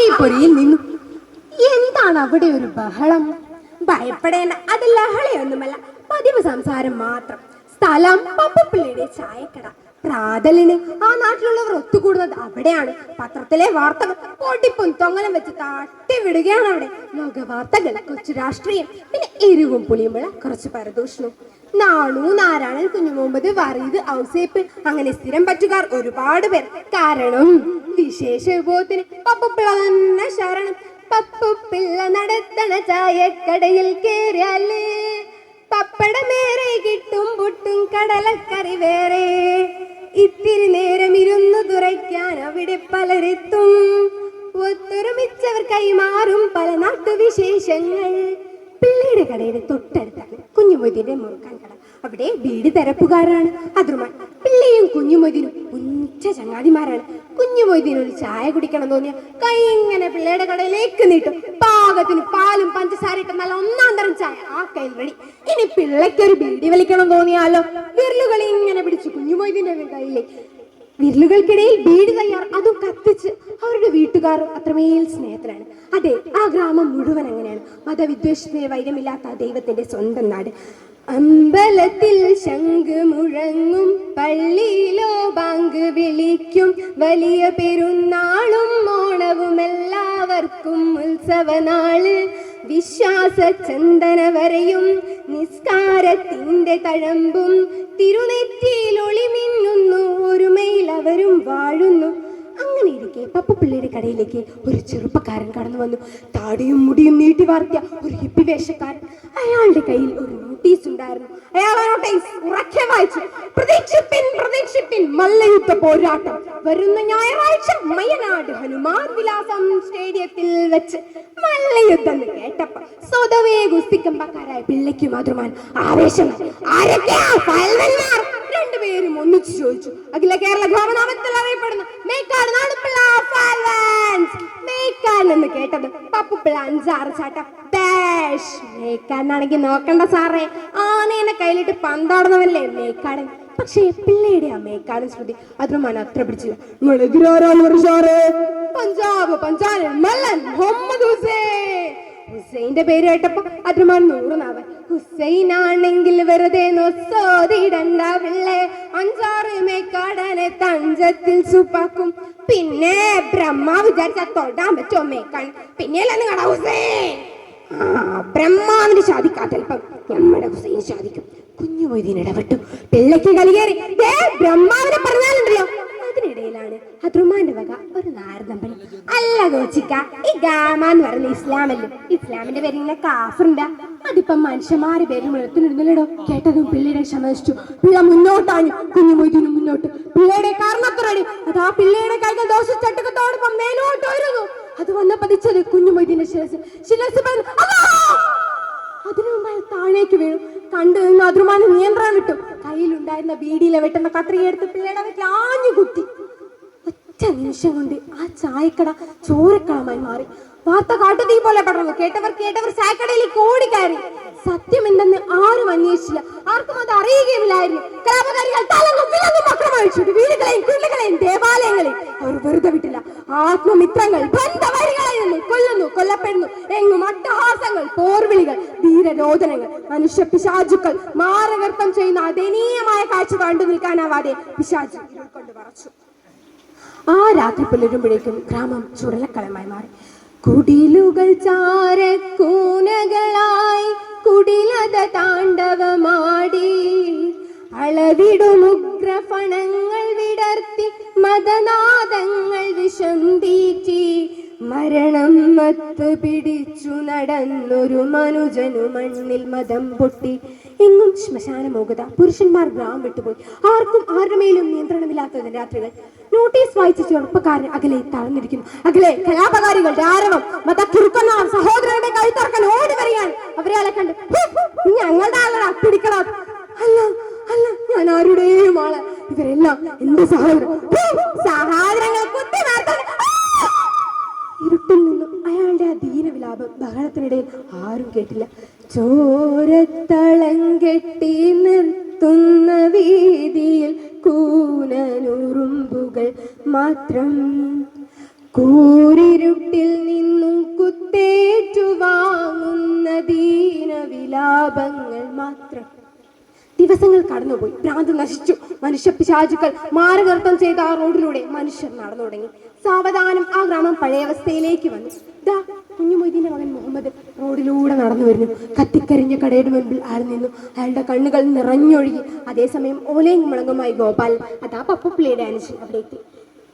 തീപ്പൊരിയിൽ നിന്നു എന്താണ് അവിടെ ഒരു ബഹളം? ഭയപ്പെടേണ്ട അത് ലഹളയൊന്നുമല്ല. പതിവ് സംസാരം മാത്രം. സ്ഥലം പപ്പപ്പിള്ളിയുടെ ചായക്കട. പ്രാതലിന് ആ നാട്ടിലുള്ളവർ ഒത്തുകൂടുന്നത് അവിടെയാണ്. പത്രത്തിലെ വാർത്തകൾ പൊട്ടിപ്പും തൊങ്ങലും വെച്ച് താട്ടി വിടുകയാണ് അവിടെ. ലോക വാർത്തകൾ കൊച്ചു രാഷ്ട്രീയം പിന്നെ എരിവും പുളിയുമുള്ള കുറച്ച് പരദൂഷണവും. നാണു നാരായണൻ കുഞ്ഞു വറീത് ഔസേപ്പ് അങ്ങനെ സ്ഥിരം പറ്റുകാർ ഒരുപാട് പേർ. കാരണം വിശേഷ വിഭവത്തിന് പപ്പുപ്പിള്ള തന്നെ ശരണം. പപ്പുപ്പിള്ള നടത്തണ ചായക്കടയിൽ കേറിയാലേ. പപ്പടമേറെ കിട്ടും കടലക്കറി വേറെ ഇത്തിരി നേരം ഇരുന്ന് തുറയ്ക്കാൻ അവിടെ പലരെത്തും. ഒത്തൊരുമിച്ചവർ കൈമാറും പല നാട്ടുവിശേഷങ്ങൾ. പിള്ളയുടെ കടയുടെ തൊട്ടടുത്താണ് കുഞ്ഞുമൊതിന്റെ മുറുക്കാൻ കട. അവിടെ വീട് തിരപ്പുകാരാണ്. അതിരുമാൻ പിള്ളയും കുഞ്ഞുമൊതിനും ഉച്ച ചങ്ങാതിമാരാണ്. കുഞ്ഞുമൊയ്തിനൊരു ചായ കുടിക്കണം തോന്നിയ കൈ ഇങ്ങനെ പിള്ളയുടെ കടയിലേക്ക് നീട്ടും. പാകത്തിന് പാലും പഞ്ചസാര ഇട്ട നല്ല ഒന്നാം ചായ ആ കയ്യിൽ റെഡി ഇനി പിള്ളയ്ക്കൊരു ബീഡി വലിക്കണം തോന്നിയാലോ? വിരലുകൾ ഇങ്ങനെ പിടിച്ചു കുഞ്ഞുമൊയ്തിന്റെ കയ്യിലേ വിരലുകൾക്കിടയിൽ വീട് തയ്യാർ അതും കത്തിച്ച് അവരുടെ വീട്ടുകാർ അത്രമേൽ സ്നേഹത്തിലാണ്. അതെ ആ ഗ്രാമം മുഴുവൻ അങ്ങനെയാണ്. മതവിദ്വേഷത്തിന് വൈരമില്ലാത്ത ആ ദൈവത്തിന്റെ സ്വന്തം നാട്. അമ്പലത്തിൽ ശംഖ് മുഴങ്ങും പള്ളിയിലോ ബാങ്ക് വിളിക്കും. വലിയ പെരുന്നാളും ഓണവും എല്ലാവർക്കും ഉത്സവനാൾ. വിശ്വാസ ചന്ദന വരയും നിസ്കാരത്തിന്റെ തഴമ്പും തിരുനെറ്റിയിൽ ഒളിമിന്നുന്നു ഒരുമയിൽ അവരും വാഴുന്നു. അങ്ങനെ ഇരിക്കെ പിള്ളേരുടെ കടയിലേക്ക് ഒരു ചെറുപ്പക്കാരൻ കടന്നു വന്നു താടിയും മുടിയും നീട്ടി വാർത്തിയ ഒരു ഹിപ്പി വേഷക്കാരൻ. അയാളുടെ കയ്യിൽ ഒരു നോട്ടീസ് ഉണ്ടായിരുന്നു. അയാൾ ആ നോട്ടീസ് ഉറക്കെ വായിച്ചു പ്രതീക്ഷിപ്പിൻ പ്രതീക്ഷിപ്പിൻ മല്ലയുദ്ധ പോരാട്ടം. വരുന്ന ഞായറാഴ്ച മയനാട് ഹനുമാൻ വിലാസം സ്റ്റേഡിയത്തിൽ വെച്ച് മല്ലയുദ്ധം എന്ന് കേട്ടപ്പോ സ്വതവേ ഗുസ്തിക്കമ്പക്കാരായ പിള്ളയ്ക്ക് മാത്രമാൻ ആവേശം ആരൊക്കെയാ? രണ്ടുപേരും ഒന്നിച്ചു ചോദിച്ചു. അഖില കേരള ഗ്രാമനാമത്തിൽ അറിയപ്പെടുന്ന മേക്കാട് നാടുപിള്ള ഫയൽവാൻസ്. മേക്കാൻ എന്ന് കേട്ടത് പപ്പുപ്പിള്ള അഞ്ചാറ് ചാട്ടം. മേക്കാനാണെങ്കിൽ നോക്കണ്ട സാറേ. ആനേനെ കയ്യിലിട്ട് പന്താടുന്നവല്ലേ മേക്കാടൻ. പക്ഷേ പിള്ളയുടെ ആ മേക്കാടൻ ശ്രുതി അതിനുമാൻ അത്ര പിടിച്ചില്ല. പഞ്ചാബ് പഞ്ചാബ് മല്ലൻ മുഹമ്മദ് ഹുസൈൻ ഹുസൈന്റെ പേര് കേട്ടപ്പോ അതിനുമാൻ നൂറുനാവൻ ഹുസൈൻ ആണെങ്കിൽ വെറുതെ നൊസോതിടണ്ട പിള്ളേ അഞ്ചാറ് മേക്കാടനെ തഞ്ചത്തിൽ സുപ്പാക്കും. പിന്നെ ബ്രഹ്മ വിചാരിച്ച തൊടാൻ പറ്റുമോ മേക്കാൻ പിന്നെയല്ല നിങ്ങളുടെ ഹുസൈൻ? ബ്രഹ്മാവിന് സാധിക്കാത്ത അല്പം നമ്മുടെ ഹുസൈൻ ചാദിക്കും കുഞ്ഞു മൊയ്തീൻ ഇടപെട്ടു. പിള്ളയ്ക്ക് കളികേറി ബ്രഹ്മാവിനെ പറഞ്ഞാലുണ്ടല്ലോ. അതിനിടയിലാണ് ഹദ്രുമാന്റെ വക ഒരു നാരദമ്പനി. അല്ല കോച്ചിക്ക ഈ ഗാമ എന്ന് പറയുന്ന ഇസ്ലാമല്ലേ? ഇസ്ലാമിന്റെ പേര് ഇങ്ങനെ കാഫറുണ്ട അതിപ്പം മനുഷ്യന്മാരെ പേര് മുഴത്തിനിടുന്നല്ലോ കേട്ടതും പിള്ളയുടെ ക്ഷമിച്ചു പിള്ള മുന്നോട്ടാഞ്ഞു. കുഞ്ഞു മൊയ്തീനും മുന്നോട്ട്. പിള്ളയുടെ കാരണത്തറടി അത് ആ പിള്ളയുടെ കൈകൾ ദോഷച്ചട്ടകത്തോടൊപ്പം മേലോട്ട് വരുന്നു അത് വന്ന കുഞ്ഞു മൊയ്തീന്റെ ശിരസ്. ശിരസ് പറഞ്ഞു! അതിനു മുമ്പ് താഴേക്ക് വീണു. കണ്ടു നിന്ന് അതിരുമാന നിയന്ത്രണം വിട്ടു. കയ്യിലുണ്ടായിരുന്ന ബീഡിയിലെ വെട്ടുന്ന കത്രിയെടുത്ത് പിള്ളേടെ വീട്ടിൽ ആഞ്ഞു കുത്തി. ഒറ്റ നിമിഷം കൊണ്ട് ആ ചായക്കട ചോരക്കളമായി മാറി. വാർത്ത കാട്ടുതീ പോലെ പടർന്നു. കേട്ടവർ കേട്ടവർ ചായക്കടയിലേക്ക് ഓടിക്കയറി സത്യം എന്തെന്ന് ആരും അന്വേഷിച്ചില്ല. ആർക്കും അത് അറിയുകയുമില്ലായിരുന്നു. കലാപകാരികൾ വീടുകളെയും കുരുളുകളെയും ദേവാലയങ്ങളെയും അവർ വെറുതെ വിട്ടില്ല. ആത്മമിത്രങ്ങൾ ബന്ധവരികളെ നിന്ന് കൊല്ലുന്നു കൊല്ലപ്പെടുന്നു. എങ്ങും അട്ടഹാസങ്ങൾ പോർവിളികൾ ധീരരോധനങ്ങൾ മനുഷ്യ പിശാചുക്കൾ മാരകർത്തം ചെയ്യുന്ന ദയനീയമായ കാഴ്ച കണ്ടു നിൽക്കാനാവാതെ പിശാചു കൊണ്ട് പറച്ചു. ആ രാത്രി പുലരുമ്പോഴേക്കും ഗ്രാമം ചുരലക്കളമായി മാറി. കുടിലുകൾ ചാരക്കൂനകളായി കുടിലത താണ്ഡവമാടി. അളവിടുമുഗ്രഫണങ്ങൾ വിടർത്തി മതനാദങ്ങൾ വിഷം തീറ്റി മരണം മത്ത് പിടിച്ചു നടന്നൊരു മനുജനു മണ്ണിൽ മതം പൊട്ടി. എങ്ങും ശ്മശാന മോകത പുരുഷന്മാർ ഗ്രാമം വിട്ടുപോയി ആർക്കും ആരുടെ മേലും നിയന്ത്രണമില്ലാത്തതിന് രാത്രികൾ. നോട്ടീസ് വായിച്ച ചെറുപ്പക്കാരൻ അകലെ തളർന്നിരിക്കുന്നു. അകലെ കലാപകാരികൾ രാരവം മതക്കുറുക്കന്മാർ സഹോദരരുടെ തുറക്കാൻ ഓടി വരികയാണ് അവരെ ആളെ കണ്ട് ഞങ്ങളുടെ ആളാ പിടിക്കണം അല്ല അല്ല ഞാൻ ആരുടെയും ആൾ ഇവരെല്ലാം എന്റെ സഹോദരൻ സഹോദരങ്ങൾ ഇരുട്ടിൽ നിന്നും അയാളുടെ അധീന വിലാപം ബഹളത്തിനിടയിൽ ആരും കേട്ടില്ല. ചോരത്തളം കെട്ടി നിർത്തുന്ന വീതിയിൽ കൂനനുറുമ്പുകൾ മാത്രം. കൂരിരുട്ടിൽ നിന്നും കുത്തേറ്റു വാങ്ങുന്ന ദീന വിലാപങ്ങൾ മാത്രം. ദിവസങ്ങൾ കടന്നുപോയി. ഭ്രാന്ത് നശിച്ചു. മനുഷ്യ പിശാചുക്കൾ മാരകർത്തം ചെയ്ത ആ റോഡിലൂടെ മനുഷ്യർ നടന്നു തുടങ്ങി. സാവധാനം ആ ഗ്രാമം പഴയ അവസ്ഥയിലേക്ക് വന്നു. ദാ കുഞ്ഞുമൊയ്തീന്റെ മകൻ മുഹമ്മദ് റോഡിലൂടെ നടന്നു വരുന്നു. കത്തിക്കരിഞ്ഞ കടയുടെ മുൻപിൽ ആരും നിന്നു? അയാളുടെ കണ്ണുകൾ നിറഞ്ഞൊഴുകി. അതേസമയം ഓലയും മുളങ്ങുമായി ഗോപാൽ അതാ പപ്പുപ്പിള്ളിയുടെ അനുജൻ അവിടെ എത്തി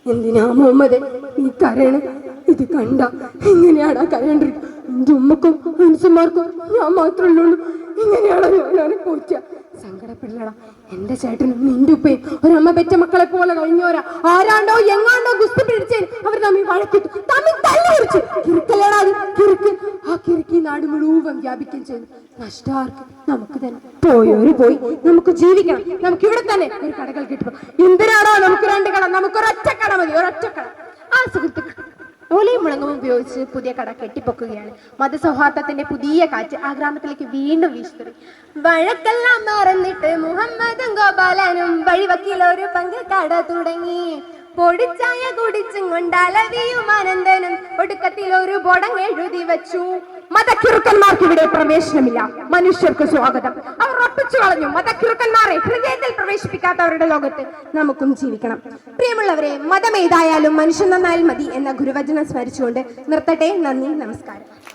എന്തിനാ മുഹമ്മദ്? നീ കരയണം? ഇത് കണ്ട എങ്ങനെയാടാ കരയണ്ടിരിക്കും? എന്റെ ഉമ്മക്കും മനുഷ്യന്മാർക്കും ഞാൻ മാത്രമല്ലേ ഉള്ളൂ. ഞാൻ അനുഭവിക്കുക സങ്കടപ്പെടലടാ. എന്റെ ചേട്ടനും നിന്റെ ഉപ്പയും ഒരമ്മ പെറ്റ മക്കളെ പോലെ കഴിഞ്ഞോരാ ആരാണ്ടോ എങ്ങാണ്ടോ ഗുസ്തി പിടിച്ചേ അവർ തമ്മിൽ വഴക്കിട്ടു. തമ്മിൽ തല്ലി കുറിച്ചു. കിറുക്കല്ലേടാ കിറുക്ക്. ആ കിറുക്കി നാട് മുഴുവൻ വ്യാപിക്കുകയും ചെയ്തു നഷ്ടാർക്ക് നമുക്ക് തന്നെ പോയോര് പോയി. നമുക്ക് ജീവിക്കണം. നമുക്ക് ഇവിടെ തന്നെ ഒരു കടകൾ കിട്ടും. എന്തിനാണോ നമുക്ക് രണ്ട് കട? നമുക്ക് ഒരൊറ്റ കട മതി. ഒരൊറ്റ കട. ആ സുഹൃത്തുക്കൾ ഓലയും മുളങ്ങും ഉപയോഗിച്ച് പുതിയ കട കെട്ടിപ്പൊക്കുകയാണ്. മതസൗഹാർദ്ദത്തിന്റെ പുതിയ കാറ്റ് ആ ഗ്രാമത്തിലേക്ക് വീണ്ടും വീശുന്നു വഴക്കെല്ലാം മറന്നിട്ട് മുഹമ്മദും ഗോപാലനും വഴിവക്കിൽ ഒരു പങ്ക് കട തുടങ്ങി. പൊടിച്ചായ കുടിച്ചും കൊണ്ട് അലവിയും അനന്തനും ഒടുക്കത്തിൽ ഒരു ബോടങ് എഴുതി വെച്ചു. മതക്കിറുക്കന്മാർക്ക് ഇവിടെ പ്രവേശനമില്ല. മനുഷ്യർക്ക് സ്വാഗതം. അവർ ഉറപ്പിച്ചു കളഞ്ഞു. മതക്കിറുക്കന്മാരെ ഹൃദയത്തിൽ പ്രവേശിപ്പിക്കാത്തവരുടെ ലോകത്ത് നമുക്കും ജീവിക്കണം. പ്രിയമുള്ളവരെ മതം ഏതായാലും മനുഷ്യൻ നന്നായാൽ മതി എന്ന ഗുരുവചനം സ്മരിച്ചുകൊണ്ട് നിർത്തട്ടെ. നന്ദി നമസ്കാരം.